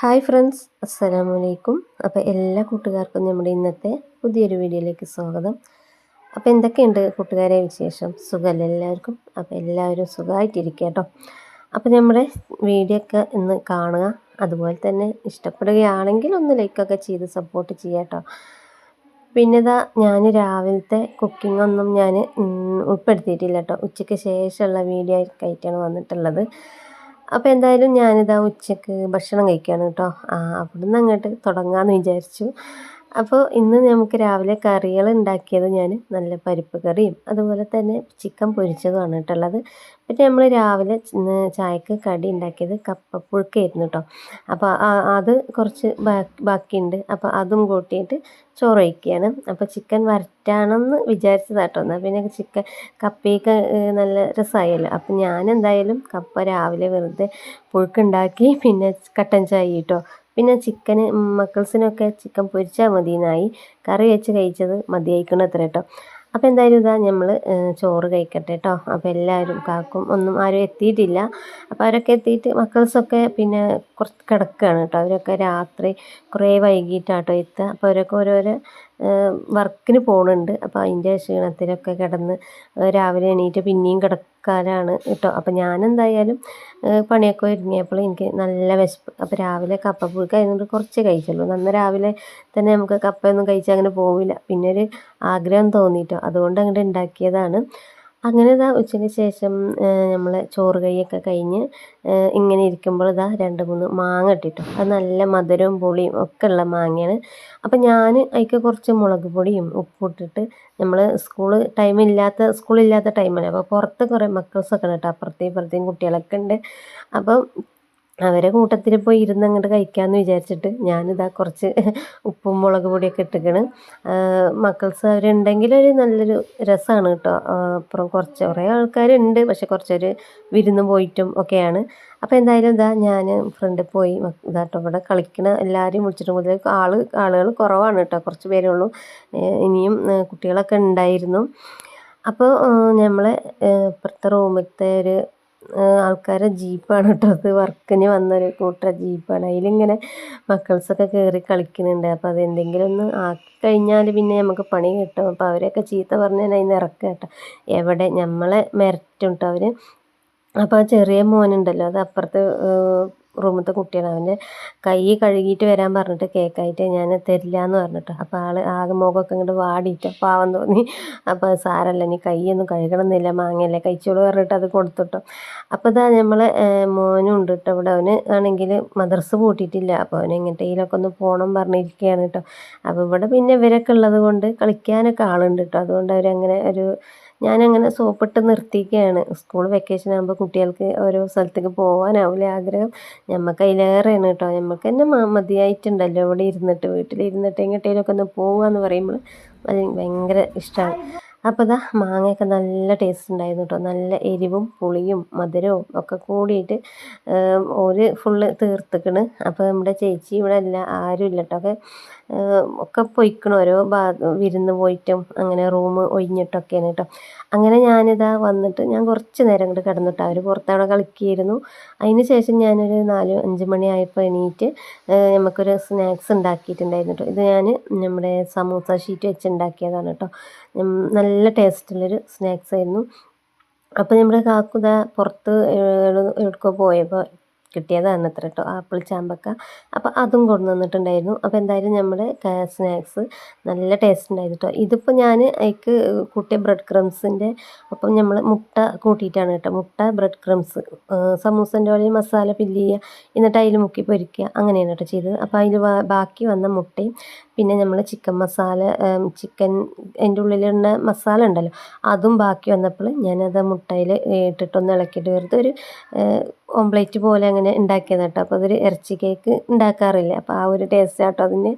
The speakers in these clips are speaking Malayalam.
ഹായ് ഫ്രണ്ട്സ് അസ്സലാമു അലൈക്കും അപ്പോൾ എല്ലാ കൂട്ടുകാർക്കും നമ്മുടെ ഇന്നത്തെ പുതിയൊരു വീഡിയോയിലേക്ക് സ്വാഗതം. അപ്പോൾ എന്തൊക്കെയുണ്ട് കൂട്ടുകാരെ വിശേഷം? സുഖമല്ല എല്ലാവർക്കും? അപ്പോൾ എല്ലാവരും സുഖമായിട്ടിരിക്കുക കേട്ടോ. അപ്പോൾ നമ്മുടെ വീഡിയോ ഒക്കെ ഇന്ന് കാണുക അതുപോലെ തന്നെ ഇഷ്ടപ്പെടുകയാണെങ്കിൽ ഒന്ന് ലൈക്കൊക്കെ ചെയ്ത് സപ്പോർട്ട് ചെയ്യാട്ടോ പിന്നെ ഇതാ ഞാൻ രാവിലത്തെ കുക്കിംഗ് ഒന്നും ഞാൻ ഉൾപ്പെടുത്തിയിട്ടില്ല കേട്ടോ. ഉച്ചയ്ക്ക് ശേഷമുള്ള വീഡിയോ ആയിട്ടാണ് വന്നിട്ടുള്ളത്. അപ്പോൾ എന്തായാലും ഞാനിതാ ഉച്ചയ്ക്ക് ഭക്ഷണം കഴിക്കുകയാണ് കേട്ടോ അവിടുന്ന് അങ്ങോട്ട് തുടങ്ങാമെന്ന് വിചാരിച്ചു. അപ്പോൾ ഇന്ന് നമുക്ക് രാവിലെ കറികൾ ഉണ്ടാക്കിയത് ഞാൻ നല്ല പരിപ്പ് കറിയും അതുപോലെ തന്നെ ചിക്കൻ പൊരിച്ചതുമാണ് കേട്ടുള്ളത് പിന്നെ നമ്മൾ രാവിലെ ചായക്ക് കടി ഉണ്ടാക്കിയത് കപ്പപ്പുഴുക്കായിരുന്നു കേട്ടോ. അപ്പോൾ അത് കുറച്ച് ബാക്കി ബാക്കിയുണ്ട്. അപ്പോൾ അതും കൂട്ടിയിട്ട് ചോറ് വയ്ക്കുകയാണ്. അപ്പോൾ ചിക്കൻ വരട്ടാണെന്ന് വിചാരിച്ചതാട്ടോ എന്നാൽ പിന്നെ ചിക്കൻ കപ്പയൊക്കെ നല്ല രസമായല്ലോ. അപ്പോൾ ഞാൻ എന്തായാലും കപ്പ രാവിലെ വെറുതെ പുഴുക്കുണ്ടാക്കി പിന്നെ കട്ടൻ ചായ കേട്ടോ. പിന്നെ ചിക്കന് മക്കൾസിനൊക്കെ ചിക്കൻ പൊരിച്ചാൽ മതിയെന്നായി കറി വെച്ച് കഴിച്ചത് മതിയായിക്കണം അത്ര കേട്ടോ അപ്പോൾ എന്തായാലും ഇതാ നമ്മൾ ചോറ് കഴിക്കട്ടെ കേട്ടോ അപ്പോൾ എല്ലാവരും കാക്കും ഒന്നും ആരും എത്തിയിട്ടില്ല. അപ്പോൾ അവരൊക്കെ എത്തിയിട്ട് മക്കൾസൊക്കെ പിന്നെ കുറച്ച് കിടക്കുകയാണ് കേട്ടോ അവരൊക്കെ രാത്രി കുറേ വൈകിട്ടാട്ടോ എത്തുക. അപ്പോൾ അവരൊക്കെ ഓരോരോ വർക്കിന് പോകുന്നുണ്ട് അപ്പോൾ അതിന്റെ ക്ഷീണത്തിലൊക്കെ കിടന്ന് രാവിലെ എണീറ്റ് പിന്നെയും കിടക്കാനാണ് കേട്ടോ അപ്പോൾ ഞാനെന്തായാലും പണിയൊക്കെ ഒരുങ്ങിയപ്പോൾ എനിക്ക് നല്ല വിശപ്പ്. അപ്പോൾ രാവിലെ കപ്പ പുഴുക്ക് ആയതുകൊണ്ട് കുറച്ച് കഴിച്ചുള്ളൂ. അന്ന് രാവിലെ തന്നെ നമുക്ക് കപ്പയൊന്നും കഴിച്ചാൽ അങ്ങനെ പോവില്ല. പിന്നെ ഒരു ആഗ്രഹം തോന്നിയിട്ടോ അതുകൊണ്ട് അങ്ങോട്ട് ഉണ്ടാക്കിയതാണ് അങ്ങനെ ഇതാ ഉച്ചയ്ക്ക് ശേഷം നമ്മൾ ചോറ് കൈയൊക്കെ കഴിഞ്ഞ് ഇങ്ങനെ ഇരിക്കുമ്പോൾ ഇതാ രണ്ട് മൂന്ന് മാങ്ങ ഇട്ടിട്ടു. അത് നല്ല മധുരവും പുളിയും ഒക്കെ ഉള്ള മാങ്ങയാണ്. അപ്പം ഞാൻ അതിക്ക് കുറച്ച് മുളക് പൊടിയും ഉപ്പും ഇട്ടിട്ട് നമ്മൾ സ്കൂൾ ടൈമില്ലാത്ത സ്കൂളില്ലാത്ത ടൈമാണ് അപ്പോൾ പുറത്ത് കുറേ മക്കൾസൊക്കെ ഉണ്ട് കേട്ടോ. അപ്പുറത്തെയും ഇപ്പുറത്തെയും കുട്ടികളൊക്കെ ഉണ്ട്. അപ്പം അവരെ കൂട്ടത്തിൽ പോയി ഇരുന്ന് അങ്ങോട്ട് കഴിക്കാമെന്ന് വിചാരിച്ചിട്ട് ഞാനിതാ കുറച്ച് ഉപ്പും മുളക് പൊടിയൊക്കെ ഇട്ടിക്കണ്. മക്കൾസ് അവരുണ്ടെങ്കിൽ ഒരു നല്ലൊരു രസമാണ് കേട്ടോ. അപ്പുറം കുറച്ച് കുറേ ആൾക്കാരുണ്ട് പക്ഷെ കുറച്ചൊരു വിരുന്ന് പോയിട്ടും ഒക്കെയാണ്. അപ്പോൾ എന്തായാലും ഇതാ ഞാൻ ഫ്രണ്ട് പോയി ഇതാട്ടോ ഇവിടെ കളിക്കണ എല്ലാവരെയും വിളിച്ചിട്ട് മുതൽ ആൾ ആളുകൾ കുറവാണ് കേട്ടോ കുറച്ച് പേരേ ഉള്ളൂ. ഇനിയും കുട്ടികളൊക്കെ ഉണ്ടായിരുന്നു. അപ്പോൾ നമ്മളെ ഇപ്പുറത്തെ റൂമിലത്തെ ഒരു ആൾക്കാരെ ജീപ്പാണ് കേട്ടോ അത് വർക്കിന് വന്നൊരു കൂട്ടർ ജീപ്പാണ്. അതിലിങ്ങനെ മക്കൾസൊക്കെ കയറി കളിക്കുന്നുണ്ട്. അപ്പോൾ അതെന്തെങ്കിലും ഒന്ന് ആക്കി കഴിഞ്ഞാൽ പിന്നെ നമുക്ക് പണി കിട്ടും. അപ്പോൾ അവരെയൊക്കെ ചീത്ത പറഞ്ഞ് തന്നെ അതിന് ഇറക്കുക കേട്ടോ എവിടെ നമ്മളെ മിരട്ടും കേട്ടോ അവർ അപ്പോൾ ആ ചെറിയ മോനുണ്ടല്ലോ അത് അപ്പുറത്ത് റൂമിലത്തെ കുട്ടിയാണ്. അവന്റെ കൈ കഴുകിയിട്ട് വരാൻ പറഞ്ഞിട്ട് കേക്കായിട്ട് ഞാൻ തരില്ല എന്ന് പറഞ്ഞിട്ട്. അപ്പോൾ ആൾ ആകെ മുഖമൊക്കെ ഇങ്ങോട്ട് വാടിയിട്ട് പാവം തോന്നി. അപ്പോൾ സാരല്ല നീ കൈയൊന്നും കഴുകണമെന്നില്ല മാങ്ങയല്ലേ കഴിച്ചോളൂ പറഞ്ഞിട്ട് അത് കൊടുത്തിട്ടോ. അപ്പോൾ ഇതാ നമ്മൾ മോനും ഉണ്ട് കേട്ടോ ഇവിടെ. അവന് ആണെങ്കിൽ മദർസ് പൂട്ടിയിട്ടില്ല. അപ്പോൾ അവന് എങ്ങോട്ടെങ്കിലൊക്കെ ഒന്ന് പോകണം പറഞ്ഞിരിക്കുകയാണ് കേട്ടോ അപ്പോൾ ഇവിടെ പിന്നെ ഇവരൊക്കെ ഉള്ളത് കൊണ്ട് കളിക്കാനൊക്കെ ആളുണ്ട് കേട്ടോ അതുകൊണ്ട് അവരങ്ങനെ ഒരു ഞാനങ്ങനെ സോപ്പിട്ട് നിർത്തിക്കുകയാണ് സ്കൂൾ വെക്കേഷൻ ആകുമ്പോൾ കുട്ടികൾക്ക് ഓരോ സ്ഥലത്തേക്ക് പോകാനാവില്ല ആഗ്രഹം. നമുക്ക് അതിലേറെയാണ് കേട്ടോ നമുക്ക് തന്നെ മതിയായിട്ടുണ്ടല്ലോ ഇവിടെ ഇരുന്നിട്ട്. വീട്ടിലിരുന്നിട്ട് എങ്ങോട്ടേലൊക്കെ ഒന്ന് പോകുക പറയുമ്പോൾ അത് ഭയങ്കര ഇഷ്ടമാണ് അപ്പോൾ ഇതാ മാങ്ങയൊക്കെ നല്ല ടേസ്റ്റ് ഉണ്ടായിരുന്നു കേട്ടോ നല്ല എരിവും പുളിയും മധുരവും ഒക്കെ കൂടിയിട്ട് ഒരു ഫുള്ള് തീർത്തിക്കണ്. അപ്പോൾ നമ്മുടെ ചേച്ചി ഇവിടെ അല്ല ആരും ഇല്ല കേട്ടോ ഒക്കെ ഒക്കെ പൊയ്ക്കണം. ഓരോ വിരുന്ന് പോയിട്ടും അങ്ങനെ റൂം ഒഴിഞ്ഞിട്ടൊക്കെയാണ് കേട്ടോ അങ്ങനെ ഞാനിതാ വന്നിട്ട് ഞാൻ കുറച്ച് നേരം അങ്ങോട്ട് കിടന്നിട്ട്. അവർ പുറത്തവിടെ കളിക്കുകയായിരുന്നു അതിന് ശേഷം ഞാനൊരു നാല് അഞ്ച് മണിയായപ്പോൾ എണീറ്റ് നമുക്കൊരു സ്നാക്സ് ഉണ്ടാക്കിയിട്ടുണ്ടായിരുന്നു കേട്ടോ ഇത് ഞാൻ നമ്മുടെ സമൂസ ഷീറ്റ് വെച്ച് ഉണ്ടാക്കിയതാണ് കേട്ടോ നല്ല ടേസ്റ്റുള്ളൊരു സ്നാക്സ് ആയിരുന്നു. അപ്പോൾ നമ്മുടെ കാക്കുത പുറത്ത് എവിടെക്കോ പോയപ്പോൾ കിട്ടിയതാണ് അത്ര കേട്ടോ ആപ്പിൾ ചാമ്പക്ക. അപ്പോൾ അതും കൊണ്ടു വന്നിട്ടുണ്ടായിരുന്നു അപ്പോൾ എന്തായാലും നമ്മുടെ സ്നാക്സ് നല്ല ടേസ്റ്റ് ഉണ്ടായിരുന്നു കേട്ടോ ഇതിപ്പോൾ ഞാൻ അതിക്ക് കൂട്ടിയ ബ്രെഡ് ക്രംസിന്റെ ഒപ്പം നമ്മൾ മുട്ട കൂട്ടിയിട്ടാണ് കേട്ടോ മുട്ട ബ്രെഡ് ക്രംസ് സമൂസന്റെ പോലെ മസാല ഫില്ല് ചെയ്യുക. എന്നിട്ട് അതിൽ മുക്കി പൊരിക്കുക. അങ്ങനെയാണ് കേട്ടോ ചെയ്തത്. അപ്പോൾ അതിൽ ബാക്കി വന്ന മുട്ടയും പിന്നെ നമ്മൾ ചിക്കൻ മസാല ചിക്കൻ അതിന്റെ ഉള്ളിലുള്ള മസാല ഉണ്ടല്ലോ അതും ബാക്കി വന്നപ്പോൾ ഞാനത് മുട്ടയിൽ ഇട്ടിട്ടൊന്ന് ഇളക്കിയിട്ട് വെറുതെ ഒരു ഓംപ്ലേറ്റ് പോലെ അങ്ങനെ ഉണ്ടാക്കിയത് കേട്ടോ അപ്പോൾ അതൊരു ഇറച്ചി കേക്ക് ഉണ്ടാക്കാറില്ല അപ്പോൾ ആ ഒരു ടേസ്റ്റ് കേട്ടോ അതിന്.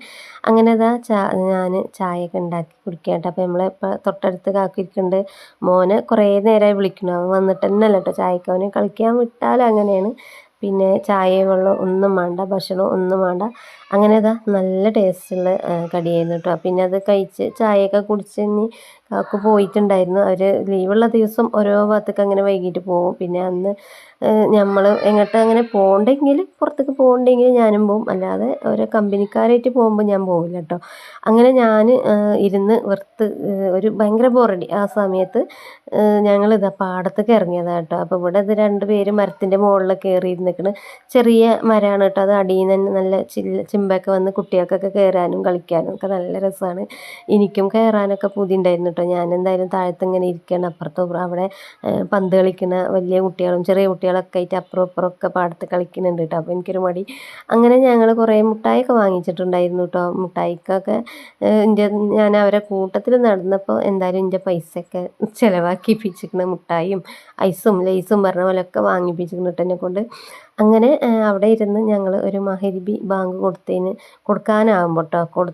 അങ്ങനെ അതാ ചാ ഞാൻ ചായയൊക്കെ ഉണ്ടാക്കി കുടിക്കുക കേട്ടോ അപ്പോൾ നമ്മളെ ഇപ്പോൾ തൊട്ടടുത്ത് കാക്കിരിക്കുന്നുണ്ട് മോനെ കുറേ നേരമായി വിളിക്കണം. അവൻ വന്നിട്ട് തന്നെ അല്ല കേട്ടോ ചായക്ക്. അവനെ കളിക്കാൻ വിട്ടാലും അങ്ങനെയാണ്. പിന്നെ ചായ വെള്ളം ഒന്നും വേണ്ട ഭക്ഷണം ഒന്നും വേണ്ട. അങ്ങനെ ഇതാ നല്ല ടേസ്റ്റുള്ള കടിയായിരുന്നു കേട്ടോ പിന്നെ അത് കഴിച്ച് ചായയൊക്കെ കുടിച്ച് ഇനി ഒക്കെ പോയിട്ടുണ്ടായിരുന്നു. അവർ ലീവുള്ള ദിവസം ഓരോ ഭാഗത്തേക്ക് അങ്ങനെ വൈകിട്ട് പോകും. പിന്നെ അന്ന് നമ്മൾ എങ്ങോട്ട് അങ്ങനെ പോകണ്ടെങ്കിൽ പുറത്തേക്ക് പോകണ്ടെങ്കിൽ ഞാനും പോകും അല്ലാതെ ഓരോ കമ്പനിക്കാരായിട്ട് പോകുമ്പോൾ ഞാൻ പോകില്ല കേട്ടോ അങ്ങനെ ഞാൻ ഇരുന്ന് വെറുത്ത് ഒരു ഭയങ്കര ബോറടി. ആ സമയത്ത് ഞങ്ങളിതാ പാടത്തേക്ക് ഇറങ്ങിയതാണ് കേട്ടോ അപ്പോൾ ഇവിടെ ഇത് രണ്ട് പേര് മരത്തിന്റെ മുകളിൽ കയറി ഇരുന്നിക്കണ് ചെറിയ മരമാണ് കേട്ടോ അത് അടിയിൽ നിന്ന് നല്ല ചില്ല ചിമ്പൊക്കെ വന്ന് കുട്ടികൾക്കൊക്കെ കയറാനും കളിക്കാനും ഒക്കെ നല്ല രസമാണ് എനിക്കും കയറാനൊക്കെ പുതി ഉണ്ടായിരുന്നു കേട്ടോ ഞാൻ എന്തായാലും താഴത്ത് ഇങ്ങനെ ഇരിക്കുകയാണ് അപ്പുറത്തും അവിടെ പന്ത് കളിക്കുന്ന വലിയ കുട്ടികളും ചെറിയ കുട്ടികളൊക്കെ ആയിട്ട് അപ്പുറം അപ്പുറം ഒക്കെ പാടത്ത് കളിക്കുന്നുണ്ട് കേട്ടോ അപ്പോൾ എനിക്കൊരു മടി. അങ്ങനെ ഞങ്ങൾ കുറേ മുട്ടായിയൊക്കെ വാങ്ങിച്ചിട്ടുണ്ടായിരുന്നു കേട്ടോ മുട്ടായിക്കൊക്കെ എന്റെ ഞാൻ അവരെ കൂട്ടത്തിൽ നടന്നപ്പോൾ എന്തായാലും എന്റെ പൈസയൊക്കെ ചിലവാക്കിപ്പിച്ചിരിക്കുന്ന മുട്ടായും ഐസും ലേസും പറഞ്ഞ പോലെയൊക്കെ കേട്ടോ എന്നെ കൊണ്ട്. അങ്ങനെ അവിടെ ഇരുന്ന് ഞങ്ങൾ ഒരു മഹരിബി ബാങ്ക് കൊടുത്തതിന് കൊടുക്കാനാകുമ്പോൾ കേട്ടോ കൊടു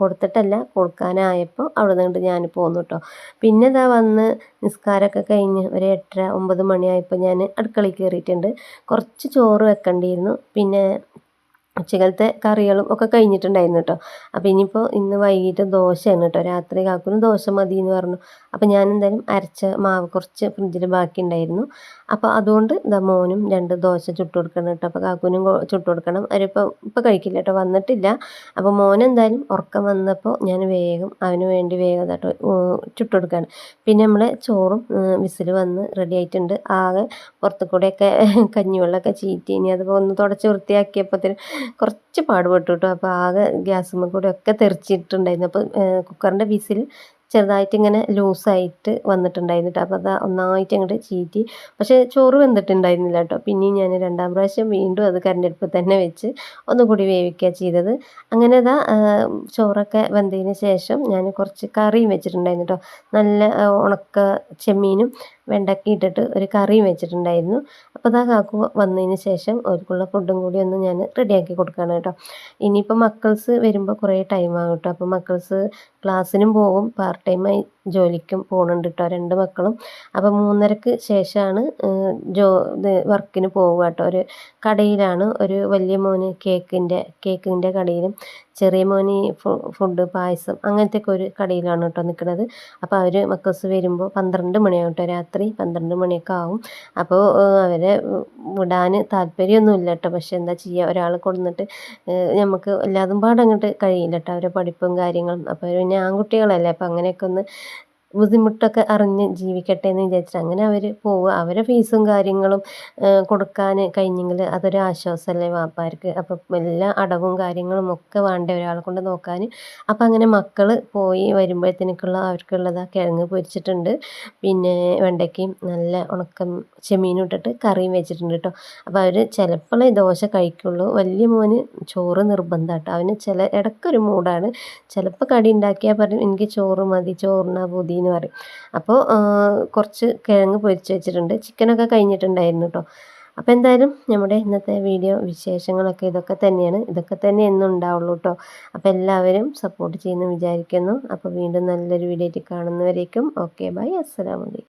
കൊടുത്തിട്ടല്ല കൊടുക്കാനായപ്പോൾ അവിടെ നിന്നിട്ട് ഞാൻ പോന്നു കേട്ടോ പിന്നെ ഇതാ വന്ന് നിസ്കാരമൊക്കെ കഴിഞ്ഞ് ഒരു എട്ടര ഒമ്പത് മണിയായപ്പോൾ ഞാൻ അടുക്കളയിൽ കയറിയിട്ടുണ്ട് കുറച്ച് ചോറ് വെക്കേണ്ടിയിരുന്നു. പിന്നെ ഉച്ചകലത്തെ കറികളും ഒക്കെ കഴിഞ്ഞിട്ടുണ്ടായിരുന്നു കേട്ടോ അപ്പോൾ ഇനിയിപ്പോൾ ഇന്ന് വൈകിട്ട് ദോശയാണ് കേട്ടോ രാത്രി കാക്കുന്നു ദോശ മതി എന്ന് പറഞ്ഞു. അപ്പോൾ ഞാൻ എന്തായാലും അരച്ച മാവ് കുറച്ച് ഫ്രിഡ്ജിൽ ബാക്കി ഉണ്ടായിരുന്നു അപ്പോൾ അതുകൊണ്ട് ഇതാ മോനും രണ്ട് ദോശ ചുട്ട് കൊടുക്കണം കേട്ടോ അപ്പോൾ കാക്കുനും ചുട്ട് കൊടുക്കണം. അവരിപ്പോൾ ഇപ്പോൾ കഴിക്കില്ല കേട്ടോ വന്നിട്ടില്ല. അപ്പോൾ മോൻ എന്തായാലും ഉറക്കം വന്നപ്പോൾ ഞാൻ വേഗം അവന് വേണ്ടി വേഗം കേട്ടോ ചുട്ട് കൊടുക്കുകയാണ് പിന്നെ നമ്മൾ ചോറും വിസിൽ വന്ന് റെഡി ആയിട്ടുണ്ട്. ആകെ പുറത്തു കൂടെയൊക്കെ കഞ്ഞിവെള്ളമൊക്കെ ചീറ്റി ഇനി അതുപോലെ ഒന്ന് തുടച്ച് വൃത്തിയാക്കിയപ്പോഴത്തേനും കുറച്ച് പാടുപെട്ടു കേട്ടോ. അപ്പോൾ ആകെ ഗ്യാസുമ്മ കൂടെ ഒക്കെ തെറിച്ചിട്ടുണ്ടായിരുന്നു അപ്പോൾ കുക്കറിന്റെ വിസിൽ ചെറുതായിട്ട് ഇങ്ങനെ ലൂസായിട്ട് വന്നിട്ടുണ്ടായിരുന്നു അപ്പോൾ അത് ഒന്നായിട്ട് അങ്ങോട്ട് ചീറ്റി. പക്ഷേ ചോറ് വെന്തിട്ടുണ്ടായിരുന്നില്ല കേട്ടോ പിന്നെയും ഞാൻ രണ്ടാം പ്രാവശ്യം വീണ്ടും അത് കരണ്ടടുപ്പ് തന്നെ വെച്ച് ഒന്നുകൂടി വേവിക്കുക ചെയ്തത്. അങ്ങനെ അതാ ചോറൊക്കെ വെന്തതിന് ശേഷം ഞാൻ കുറച്ച് കറിയും വെച്ചിട്ടുണ്ടായിരുന്നു കേട്ടോ നല്ല ഉണക്ക ചെമ്മീനും വെണ്ടക്കി ഇട്ടിട്ട് ഒരു കറിയും വെച്ചിട്ടുണ്ടായിരുന്നു. അപ്പോൾ അതാ കാക്കു വന്നതിന് ശേഷം അവർക്കുള്ള ഫുഡും കൂടി ഒന്ന് ഞാൻ റെഡിയാക്കി കൊടുക്കുകയാണ് കേട്ടോ ഇനിയിപ്പോൾ മക്കൾസ് വരുമ്പോൾ കുറേ ടൈം ആകും കേട്ടോ അപ്പോൾ മക്കൾസ് ക്ലാസ്സിനും പോകും ടൈമായി ജോലിക്കും പോകുന്നുണ്ട് കേട്ടോ രണ്ട് മക്കളും. അപ്പോൾ മൂന്നരക്ക് ശേഷമാണ് ജോ വർക്കിന് പോവുക കേട്ടോ ഒരു കടയിലാണ് ഒരു വലിയ മോന് കേക്കിന്റെ കേക്കിന്റെ കടയിലും ചെറിയ മോന് ഫുഡ് പായസം അങ്ങനത്തെ ഒക്കെ ഒരു കടയിലാണ് കേട്ടോ നിൽക്കുന്നത് അപ്പോൾ അവർ മക്കൾസ് വരുമ്പോൾ പന്ത്രണ്ട് മണിയാവും കേട്ടോ രാത്രി പന്ത്രണ്ട് മണിയൊക്കെ ആവും. അപ്പോൾ അവരെ വിടാൻ താല്പര്യമൊന്നുമില്ല കേട്ടോ. പക്ഷെ എന്താ ചെയ്യുക ഒരാൾ കൊടുന്നിട്ട് നമുക്ക് എല്ലാതും പാടങ്ങോട്ട് കഴിയില്ല കേട്ടോ. അവരെ പഠിപ്പും കാര്യങ്ങളും. അപ്പോൾ പിന്നെ ആൺകുട്ടികളല്ലേ അപ്പോൾ അങ്ങനെയൊക്കെ ഒന്ന് ബുദ്ധിമുട്ടൊക്കെ അറിഞ്ഞ് ജീവിക്കട്ടെ എന്ന് വിചാരിച്ചിട്ട് അങ്ങനെ അവർ പോവുക. അവരെ ഫീസും കാര്യങ്ങളും കൊടുക്കാൻ കഴിഞ്ഞെങ്കിൽ അതൊരു ആശ്വാസമല്ലേ വാപ്പാർക്ക്. അപ്പം എല്ലാ അടവും കാര്യങ്ങളും ഒക്കെ വേണ്ടേ ഒരാളെ കൊണ്ട് നോക്കാൻ അപ്പം അങ്ങനെ മക്കൾ പോയി വരുമ്പോഴത്തേക്കുള്ള അവർക്കുള്ളത് കിഴങ്ങ് പൊരിച്ചിട്ടുണ്ട്. പിന്നെ വെണ്ടയ്ക്കയും നല്ല ഉണക്കം ചെമ്മീനും ഇട്ടിട്ട് കറിയും വെച്ചിട്ടുണ്ട് കേട്ടോ. അപ്പോൾ അവർ ചിലപ്പോഴേ ദോശ കഴിക്കുള്ളൂ. വലിയ മോന് ചോറ് നിർബന്ധം കേട്ടോ അവന് ചില ഇടക്കൊരു മൂടാണ് ചിലപ്പോൾ കടി ഉണ്ടാക്കിയാൽ പറഞ്ഞു എനിക്ക് ചോറ് മതി ചോറിനാ ബുദ്ധി എന്ന് പറയും. അപ്പോൾ കുറച്ച് കിഴങ്ങ് പൊരിച്ച് വെച്ചിട്ടുണ്ട്. ചിക്കനൊക്കെ കഴിഞ്ഞിട്ടുണ്ടായിരുന്നു കേട്ടോ അപ്പോൾ എന്തായാലും നമ്മുടെ ഇന്നത്തെ വീഡിയോ വിശേഷങ്ങളൊക്കെ ഇതൊക്കെ തന്നെയാണ്. ഇതൊക്കെ തന്നെ എന്നും ഉണ്ടാവുള്ളൂ കേട്ടോ അപ്പോൾ എല്ലാവരും സപ്പോർട്ട് ചെയ്യുന്നു വിചാരിക്കുന്നു. അപ്പോൾ വീണ്ടും നല്ലൊരു വീഡിയോ ആയിട്ട് കാണുന്നവരേക്കും. ഓക്കെ ബൈ അസ്സലാമലൈക്കും